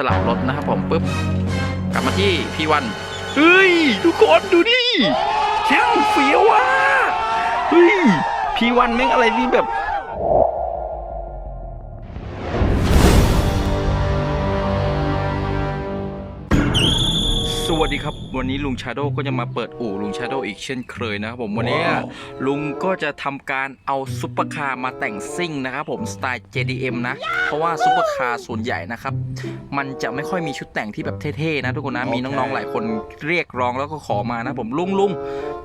สลับรถนะครับผมปุ๊บกลับมาที่พี่วันเฮ้ยทุกคนดูดิช่างเฟี้ยวว่ะเฮ้ยพี่วันแม่งอะไรนี่แบบ วัสดีครับวันนี้ลุงชาโดก็จะมาเปิดอู่ลุงชาโดอีกเช่นเคยนะครับผมวันนี้ลุงก็จะทำการเอาซุปเปอร์คาร์มาแต่งซิ่งนะครับผมสไตล์ JDM นะ เพราะว่าซุปเปอร์คาร์ส่วนใหญ่นะครับ มันจะไม่ค่อยมีชุดแต่งที่แบบเท่ๆนะทุกคนนะมีน้องๆหลายคนเรียกร้องแล้วก็ขอมานะผมลุงลุง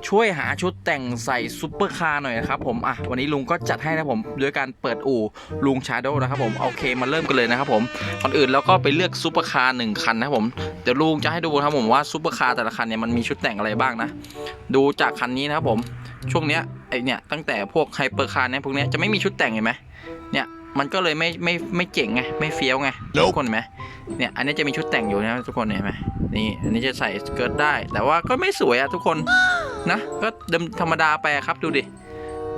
ช่วยหาชุดแต่งใส่ซุปเปอร์คาร์หน่อยนะครับผมอะวันนี้ลุงก็จัดให้นะผมด้วยการเปิดอู่ลุงชาโดนะครับผมโอเคมาเริ่มกันเลยนะครับผมก่อนอื่นแล้วก็ไปเลือกซุปเปอร์คาร์หนึ่งคันนะครับผมเดี๋ยวลุงจะให้ดูนะครับผมว่าซุปเปอร์คาร์แต่ละคันเนี่ยมันมีชุดแต่งอะไรบ้างนะ ดูจากคันนี้นะครับผมช่วงเนี้ยไอเนี่ยตั้งแต่พวกไฮเปอร์คาร์เนี่ยพวกเนี้ยจะไม่มีชุดแต่งเห็นไหมเนี่ยมันก็เลยไม่ไม่ไม่เจ๋งไงไม่เฟี้ยวไงทุกคนเห็นไหมเนี่ยอันนี้จะมีชุดแต่งอยู่นะทุกคนเห็นไหมนี่อันนี้จะใส่สเกิร์ตได้ แต่ว่าก็ไม่สวยอะทุกคนนะก็เดิมธรรมดาไปอะครับดูดิ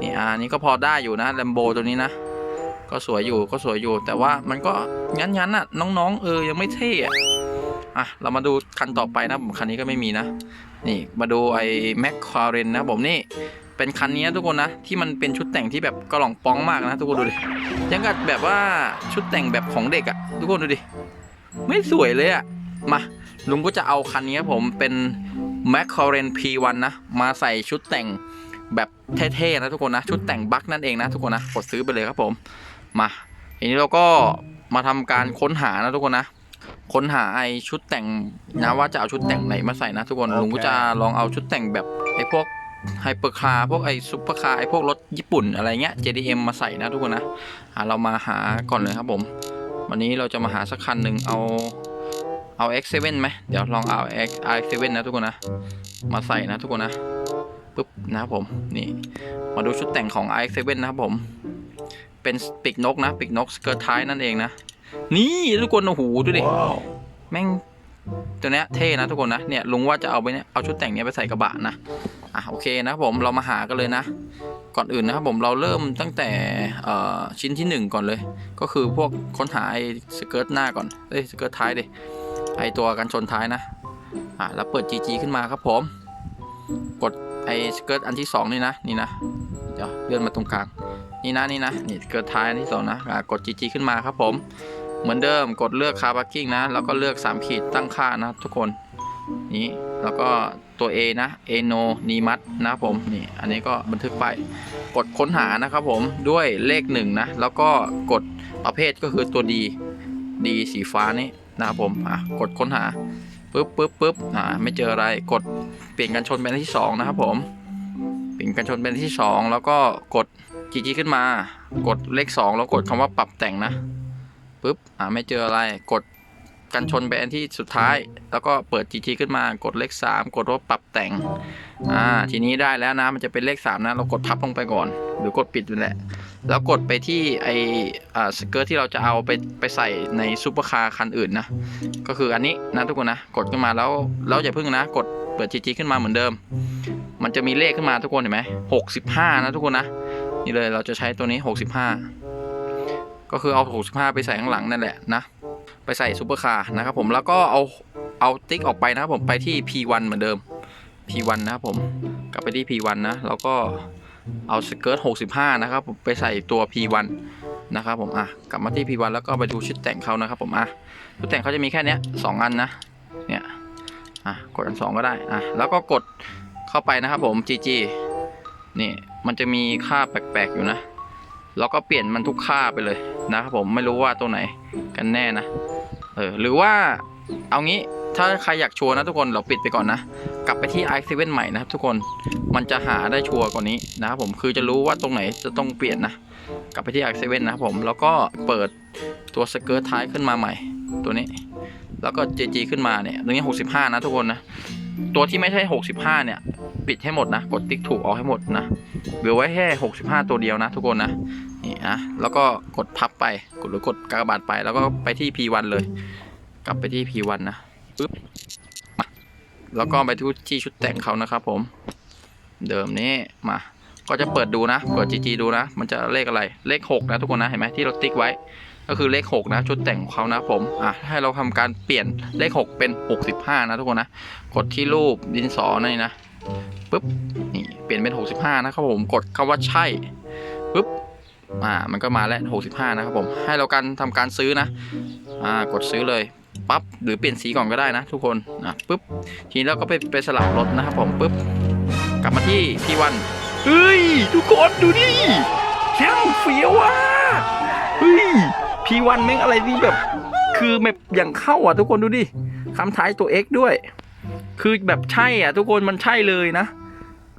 นี่อ่านี่ก็พอได้อยู่นะแลมโบตัวนี้นะก็สวยอยู่ก็สวยอยู่ แต่ว่ามันก็งั้นๆน่ะน้องๆเออยังไม่เท่อะ อะ เรามาดูคันต่อไปนะผมคันนี้ก็ไม่มีนะ นี่มาดูไอ้แมคคาเรนนะผมนี่เป็นคันนี้ทุกคนนะ ที่มันเป็นชุดแต่งที่แบบกระหล่องป้องมากนะ ทุกคนดูดิยังกับแบบว่าชุดแต่งแบบของเด็กอะทุกคนดูดิไม่สวยเลยอะมาลุงก็จะเอาคันนี้ครับผมเป็น m c l a r e n P1 นะ มาใส่ชุดแต่งแบบเท่ๆนะทุกคนนะ ชุดแต่งบัคนั่นเองนะทุกคนนะกดซื้อไปเลยครับผม มา ทีนี้เราก็มาทำการค้นหานะทุกคนนะ ค้นหาไอชุดแต่งนะว่าจะเอาชุดแต่งไหนมาใส่นะทุกคนโอเคลุงก็จะลองเอาชุดแต่งแบบไอพวกไฮเปอร์คาร์พวกไอซุปเปอร์คาร์ไอพวกรถญี่ปุ่นอะไรเงี้ย JDM มาใส่นะทุกคนนะอะเรามาหาก่อนเลยครับผม วันนี้เราจะมาหาสักคันหนึ่งเอาเอา X7 ไหมเดี๋ยวลองเอา X i7 นะทุกคนนะ มาใส่นะทุกคนนะปุ๊บนะครับผมนี่มาดูชุดแต่งของ i7 นะครับผม เป็นปีกนกนะปีกนกสเกิร์ตท้ายนั่นเองนะ นี่ทุกคนโอ้โหดูดิ แม่งตัวเนี้ยเท่นะทุกคนนะเนี่ยลุงว่าจะเอาไปเนี่ยเอาชุดแต่งเนี้ยไปใส่กระบะนะอะโอเคนะผมเรามาหากันเลยนะ ก่อนอื่นนะครับผมเราเริ่มตั้งแต่ชิ้นที่หนึ่งก่อนเลย ก็คือพวกค้นหาไอ้สเกิร์ตหน้าก่อนเอ้ยสเกิร์ตท้ายดิไอตัวกันชนท้ายนะอะแล้วเปิด GG ขึ้นมาครับผม กดไอสเกิร์ตอันที่สองนี่นะนี่นะเดี๋ยวเลื่อนมาตรงกลางนี่นะนี่นะนี่สเกิร์ตท้ายอันที่สองนะอะกด GG ขึ้นมาครับผม เหมือนเดิมกดเลือกคาร์บ a กิ้งนะ แล้วก็เลือก 3 ขีดตั้งค่านะทุกคนนี่แล้วก็ตัว A นะ A no นีมัดนะผมนี่อันนี้ก็บันทึกไปกดค้นหานะครับผมด้วยเลข 1 นะ แล้วก็กดประเภทก็คือตัว D D สีฟ้านี่นะครับผมอะกดค้นหาปึ๊บปึ๊บปึ๊บอ่าไม่เจออะไรกดเปลี่ยนกันชนเป็นที่ 2 นะครับผมเปลี่ยนกันชนเป็นที่ 2 แล้วก็กด GG ขึ้นมา กดเลข 2 แล้วกดคำว่าปรับแต่งนะ ปุ๊บอ่าไม่เจออะไรกดกันชนไปอันที่สุดท้าย แล้วก็เปิด GG ขึ้นมากดเลข 3 กดว่าปรับแต่งอ่าทีนี้ได้แล้วนะมันจะเป็นเลข 3 นะ เรากดพับลงไปก่อน หรือกดปิดนั่นแหละแล้วกดไปที่ไออ่าสเกิร์ตที่เราจะเอาไปไปใส่ในซูเปอร์คาร์คันอื่นนะ ก็คืออันนี้นะทุกคนนะ กดขึ้นมาแล้วแล้วอย่าเพิ่งนะ กดเปิด GG ขึ้นมาเหมือนเดิม มันจะมีเลขขึ้นมาทุกคนเห็นไหม65นะทุกคนนะนี่เลยเราจะใช้ตัวนี้65ก็ ก็คือเอา 65 ไปใส่ข้างหลังนั่นแหละนะ ไปใส่ซูเปอร์คาร์นะครับผมแล้วก็เอาเอาติ๊กออกไปนะครับผมไปที่ P1 เหมือนเดิม P1 นะครับผมกลับไปที่ P1 นะแล้วก็เอาสเกิร์ต65 นะครับผมไปใส่ตัว P1 นะครับผมอะกลับมาที่ P1 แล้วก็ไปดูชุดแต่งเขานะครับผมอะชุดแต่งเขาจะมีแค่เนี้ยสองอันนะเนี่ยอะกดอันสองก็ได้อะแล้วก็กดเข้าไปนะครับผม GG นี่มันจะมีค่าแปลกๆอยู่นะ แล้วก็เปลี่ยนมันทุกค่าไปเลย นะครับผมไม่รู้ว่าตัวไหนกันแน่นะเออหรือว่าเอางี้ถ้าใครอยากชัวร์นะทุกคนเราปิดไปก่อนนะ กลับไปที่ i7 ใหม่นะครับทุกคนมันจะหาได้ชัวร์กว่านี้นะครับผมคือจะรู้ว่าตรงไหนจะต้องเปลี่ยนนะ กลับไปที่ i7 นะครับผมแล้วก็เปิดตัวสเกิร์ตท้ายขึ้นมาใหม่ ตัวนี้ แล้วก็ JG ขึ้นมาเนี่ยตรงนี้ 65 นะทุกคนนะ ตัวที่ไม่ใช่ 65 เนี่ย ปิดให้หมดนะ กดติ๊กถูกเอาให้หมดนะเหลือไว้แค่65 ตัวเดียวนะ ทุกคนนะ นี่นะแล้วก็กดพับไปกดหรือกดกากบาทไปแล้วก็ไปที่ P1 เลย กลับไปที่ P1 นะปึ๊บมาแล้วก็ไปที่ที่ชุดแต่งเขานะครับผมเดิมนี้มาก็จะเปิดดูนะ เปิด GG ดูนะ มันจะเลขอะไร เลข 6 นะทุกคนนะ เห็นไหมที่เราติ๊กไว้ ก็คือเลข 6 นะ ชุดแต่งของเขานะผม อะ ให้เราทำการเปลี่ยนเลข 6 เป็น 65 นะทุกคนนะ กดที่รูปดินสอนี่นะปุ๊บ นี่ เปลี่ยนเป็น 65 นะครับผม กดคำว่าใช่ปุ๊บ อ่ามันก็มาแล้ว65 นะครับผมให้เราการทำการซื้อนะอ่ากดซื้อเลยปั๊บหรือเปลี่ยนสีก่อนก็ได้นะทุกคนอะปุ๊บทีนี้เราก็ไปไปสลับรถนะครับผมปุ๊บกลับมาที่พี่วันเฮ้ยทุกคนดูดิช่างเฟี้ยวอะเฮ้ยพี่วันแม่งอะไรนี่แบบ คือแบบอย่างเข้าอะทุกคนดูดิคำท้ายตัว X ด้วย คือแบบใช่อะ ทุกคนมันใช่เลยนะ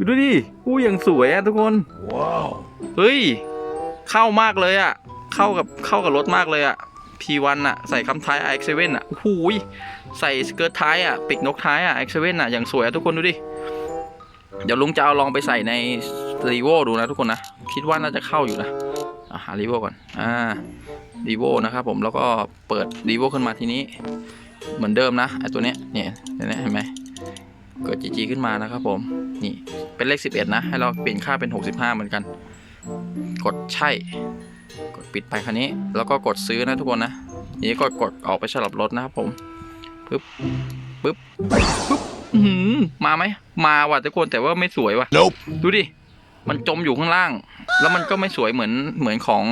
ดูดิอู้อย่างสวยอะทุกคน Wow. เฮ้ย เข้ามากเลยอะ เข้ากับเข้ากับรถมากเลยอะ P1 อะ ใส่คำท้าย X7 อะโอ้โหยใส่สเกิร์ตท้ายอะปีกนกท้ายอะ X7 อะ อย่างสวยอะทุกคนดูดิ เดี๋ยวลุงจะเอาลองไปใส่ในรีโวดูนะทุกคนนะ คิดว่าน่าจะเข้าอยู่นะหารีโวก่อน อ่ารีโวนะครับผมแล้วก็เปิดรีโวขึ้นมาทีนี้ เหมือนเดิมนะไอตัวเนี้ยเนี่ยเห็นไหมเห็นไหมเกิด GG ขึ้นมานะครับผม นี่เป็นเลข 11 นะ ให้เราเปลี่ยนค่าเป็น 65 เหมือนกัน กดใช่ กดปิดไปคันนี้ แล้วก็กดซื้อนะทุกคนนะทีนี้ก็กดออกไปสลับรถนะครับผมปึ๊บปึ๊บปึ๊บอื้อหือมาไหมมาว่ะทุกคนแต่ว่าไม่สวยว่ะ Nope. ดูดิมันจมอยู่ข้างล่าง แล้วมันก็ไม่สวยเหมือนเหมือนของ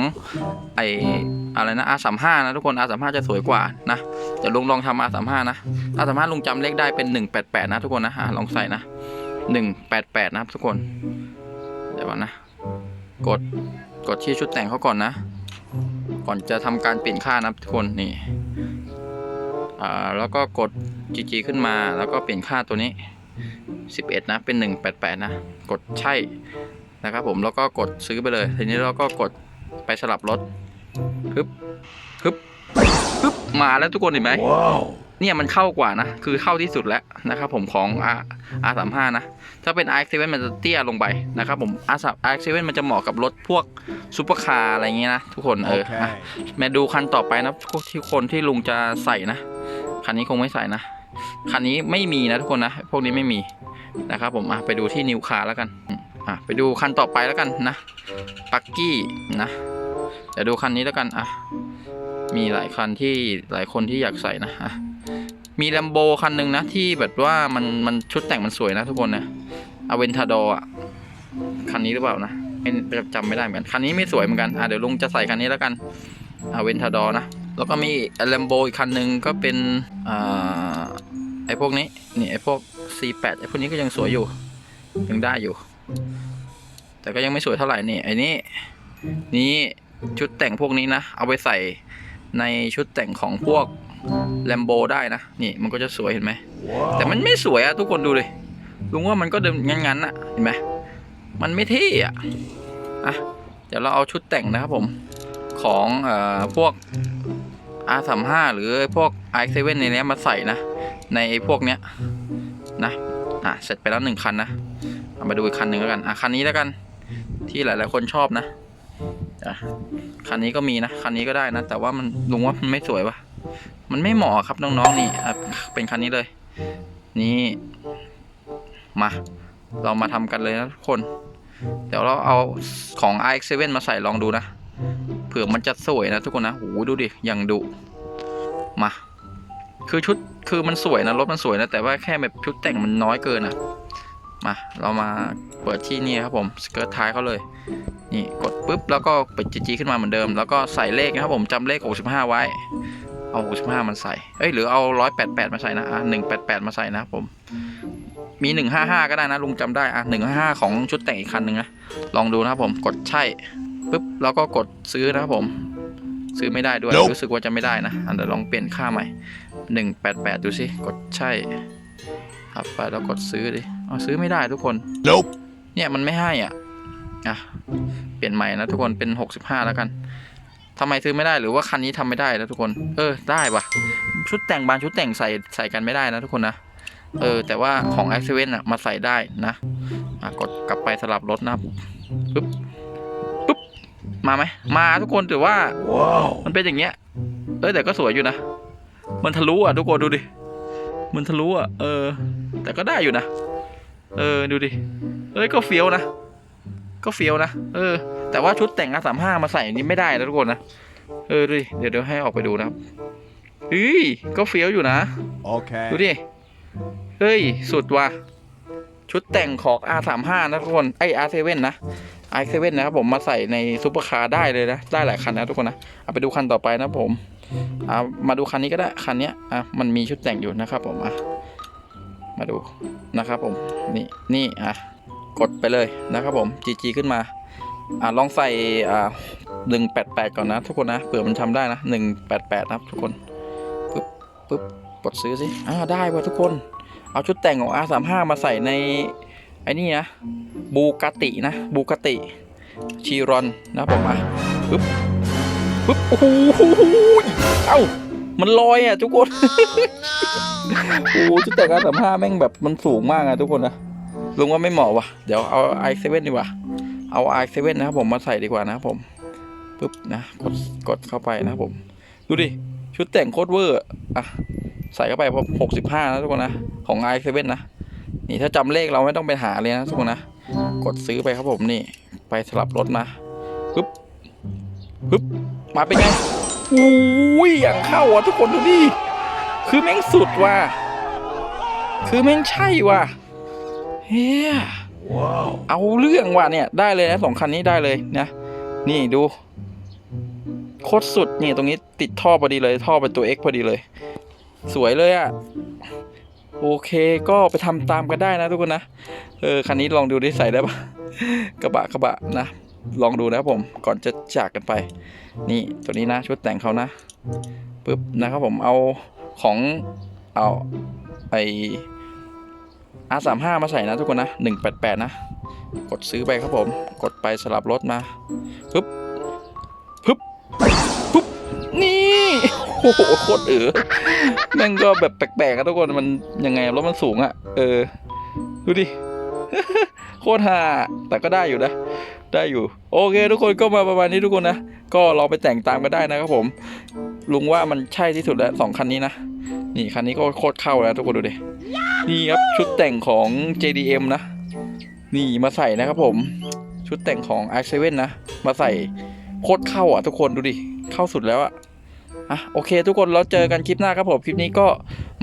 ไออะไรนะ R35 นะทุกคน R35 จะสวยกว่านะเดี๋ยวลุงลองทำ R35 นะ R35 ลุงจำเลขได้เป็น188นะทุกคนนะอะลองใส่นะ188นะครับทุกคนเดี๋ยวก่อนนะ กดกดที่ชุดแต่งเขาก่อนนะ ก่อนจะทำการเปลี่ยนค่านะทุกคนนี่อ่าแล้วก็กด GG ขึ้นมาแล้วก็เปลี่ยนค่าตัวนี้ 11 นะเป็น 188 นะ กดใช่นะครับผมแล้วก็กดซื้อไปเลยทีนี้เราก็กดไปสลับรถฮึบฮึบฮึบมาแล้วทุกคนเห็นไหม Wow. เนี่ยมันเข้ากว่านะ คือเข้าที่สุดแล้วนะครับผมของ R R35 นะ ถ้าเป็น RX7 มันจะเตี้ยลงไปนะครับผม RX7 มันจะเหมาะกับรถพวกซูเปอร์คาร์อะไรเงี้ยนะ ทุกคนเอออะ Okay. มาดูคันต่อไปนะพวกที่คนที่ลุงจะใส่นะ คันนี้คงไม่ใส่นะ คันนี้ไม่มีนะทุกคนนะ พวกนี้ไม่มีนะครับผมอะไปดูที่นิวคาร์แล้วกันอืมอะไปดูคันต่อไปแล้วกันนะปักกี้นะเดี๋ยวดูคันนี้แล้วกันอะมีหลายคันที่หลายคนที่อยากใส่นะอะ มีแลมโบคันหนึ่งนะ ที่แบบว่ามันมันชุดแต่งมันสวยนะทุกคนนะอเวนทาดอะ คันนี้หรือเปล่านะไม่จำไม่ได้เหมือนคันนี้ไม่สวยเหมือนกันอะเดี๋ยวลุงจะใส่คันนี้แล้วกันอเวนทาดอนะ แล้วก็มีแลมโบอีกคันหนึ่งก็เป็นอ่าไอพวกนี้นี่ไอพวก C8 ไอพวกนี้ก็ยังสวยอยู่ ยังได้อยู่ แต่ก็ยังไม่สวยเท่าไหร่นี่ไอนี้นี่ชุดแต่งพวกนี้นะ เอาไปใส่ในชุดแต่งของพวก แลมโบได้นะ นี่มันก็จะสวยเห็นไหม แต่มันไม่สวยอะทุกคนดูเลยลุงว่ามันก็เดิมงั้นๆอะเห็นไหมมันไม่เท่อะอะเดี๋ยวเราเอาชุดแต่งนะครับผมของเอ่อพวก R35 หรือพวก RX7 ในนี้มาใส่นะ ในพวกเนี้ยนะอะเสร็จไปแล้วหนึ่งคันนะเอามาดูอีกคันหนึ่งแล้วกันอะคันนี้แล้วกันที่หลาย ๆ คนชอบนะอะคันนี้ก็มีนะ คันนี้ก็ได้นะ แต่ว่ามันลุงว่ามันไม่สวยปะ มันไม่เหมาะครับน้องๆนี่เป็นคันนี้เลย นี่มา เรามาทำกันเลยนะทุกคน เดี๋ยวเราเอาของ RX7 มาใส่ลองดูนะ เผื่อมันจะสวยนะทุกคนนะโหดูดิอย่างดุมา คือชุดคือมันสวยนะรถมันสวยนะ แต่ว่าแค่แบบชุดแต่งมันน้อยเกินอะมาเรามาเปิดที่นี่ครับผมสเกิร์ตท้ายเขาเลย นี่กดปุ๊บแล้วก็ปิดจีจีขึ้นมาเหมือนเดิม แล้วก็ใส่เลขนะครับผมจำเลข 65 ไว้ เอา65มันใส่ เอ้ยหรือเอา 188 มาใส่นะอะ188 มาใส่นะครับผม มี 155 ก็ได้นะลุงจำได้อะ155 ของชุดแต่งอีกคันหนึ่งนะ ลองดูนะครับผม กดใช่ปุ๊บแล้วก็กดซื้อนะครับผม ซื้อไม่ได้ด้วย Nope รู้สึกว่าจะไม่ได้นะอันเดี๋ยวลองเปลี่ยนค่าใหม่หนึ่งแปดแปดดูสิ กดใช่ครับไปแล้วกดซื้อดิเอาซื้อไม่ได้ทุกคน Nope. เนี่ยมันไม่ให้อะ อะ เปลี่ยนใหม่นะทุกคนเป็นหกสิบห้าแล้วกัน ทำไมซื้อไม่ได้หรือว่าคันนี้ทำไม่ได้นะทุกคน เออได้ปะชุดแต่งบางชุดแต่งใส่ใส่กันไม่ได้นะทุกคนนะเออแต่ว่าของ a c c e n t อะมาใส่ได้นะอะกดกลับไปสลับรถนะปุ๊บปุ๊บมาไหมมาทุกคนถือว่า Wow. มันเป็นอย่างเงี้ย เอ้ยแต่ก็สวยอยู่นะ มันทะลุอะทุกคนดูดิมันทะลุอะเออ แต่ก็ได้อยู่นะ เออดูดิเอ้ยก็เฟี้ยวนะ ก็เฟี้ยวนะ เออ แต่ว่าชุดแต่งอาสามห้ามาใส่อย่างนี้ไม่ได้นะทุกคนนะ เออดูดิเดี๋ยวเดี๋ยวให้ออกไปดูนะครับเฮ้ยก็เฟี้ยวอยู่นะ Okay. ดูดิ เฮ้ย สุดว่ะ ชุดแต่งของ R35 นะทุกคน ไอ R7 นะ R7 นะครับผมมาใส่ในซุปเปอร์คาร์ได้เลยนะ ได้หลายคันนะทุกคนนะ เอาไปดูคันต่อไปนะผมอ่ามาดูคันนี้ก็ได้ คันเนี้ยอะ มันมีชุดแต่งอยู่นะครับผมอะมาดูนะครับผม นี่ นี่อะ กดไปเลยนะครับผม GG ขึ้นมา อะลองใส่อ่า188ก่อนนะ ทุกคนนะเผื่อมันทำได้นะ188นะครับทุกคนปึ๊บปึ๊บกดซื้อสิอ่าได้ว่ะทุกคน เอาชุดแต่งของ R35 มาใส่ในไอ้นี่นะบูกาตินะบูกาติชีรอนนะผมอะปึ๊บปึ๊บโอ้โหเอ้ามันลอยอะทุกคนโอ้ชุดแต่ง R35 แม่งแบบมันสูงมากอะทุกคนนะลุงว่าไม่เหมาะว่ะเดี๋ยวเอา i7 ดีกว่า เอา i7 นะครับผมมาใส่ดีกว่านะครับผมปึ๊บนะกดกดเข้าไปนะครับผม ดูดิ ชุดแต่งโคตรเวอร์อะอะใส่เข้าไปพอหกสิบห้านะทุกคนนะ ของ i 7นะ นี่ถ้าจำเลขเราไม่ต้องไปหาเลยนะทุกคนนะ กดซื้อไปครับผมนี่ ไปสลับรถมาปึ๊บปึ๊บมาเป็นไงอุ้ยอย่างเข้าอะทุกคนดูดิคือแม่งสุดว่ะคือแม่งใช่ว่ะเฮีย เอาเรื่องว่ะเนี่ยได้เลยนะสองคันนี้ได้เลยนะ นี่ดูโคตรสุดนี่ตรงนี้ติดท่อพอดีเลยท่อเป็นตัว X พอดีเลย สวยเลยอะ่ะโอเคก็ไปทำตามกันได้นะทุกคนนะเออคันนี้ลองดูได้ใส่ได้ปะกระบะกระบะนะ ลองดูนะผมก่อนจะจากกันไป นี่ตัวนี้นะชุดแต่งเขานะปึ๊บนะครับผมเอาของเอาไอ R35 มาใส่นะทุกคนนะ 188 นะ กดซื้อไปครับผม กดไปสลับรถมาปึ๊บปึ๊บปึ๊บนี่โอ้โหโคตรเออแม่งก็แบบแปลกๆอะทุกคนมันยังไงรถมันสูงอะเออ ดูดิโคตรฮาแต่ก็ได้อยู่นะ ได้อยู่ โอเค ทุกคนก็มาประมาณนี้ทุกคนนะ ก็ลองไปแต่งตามกันได้นะครับผม ลุงว่ามันใช่ที่สุดแล้วสองคันนี้นะ นี่คันนี้ก็โคตรเข้าแล้วทุกคนดูดินี่ครับชุดแต่งของ JDM นะ นี่มาใส่นะครับผม ชุดแต่งของ i7 นะ มาใส่โคตรเข้าอะทุกคนดูดิเข้าสุดแล้วอะอะโอเค ทุกคนเราเจอกันคลิปหน้าครับผมคลิปนี้ก็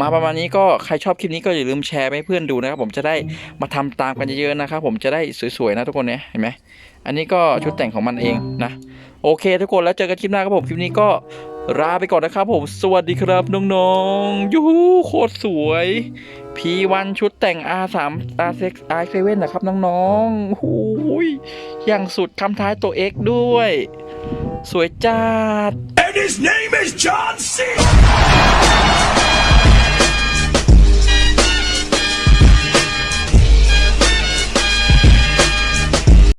มาประมาณนี้ก็ใครชอบคลิปนี้ก็อย่าลืมแชร์ไปให้เพื่อนดูนะครับผมจะได้มาทำตามกันเยอะๆนะครับผมจะได้สวยๆนะทุกคนเนี่ยเห็นไหมอันนี้ก็ชุดแต่งของมันเองนะ โอเค ทุกคนแล้วเจอกันคลิปหน้าครับผมคลิปนี้ก็ลาไปก่อนนะครับผม สวัสดีครับน้องๆยูหูโคตรสวย P1 ชุดแต่ง R3 R6 R7 นะครับน้องๆหูยอย่างสุดคำท้ายตัว X ด้วย สวยจัด And his name is John C.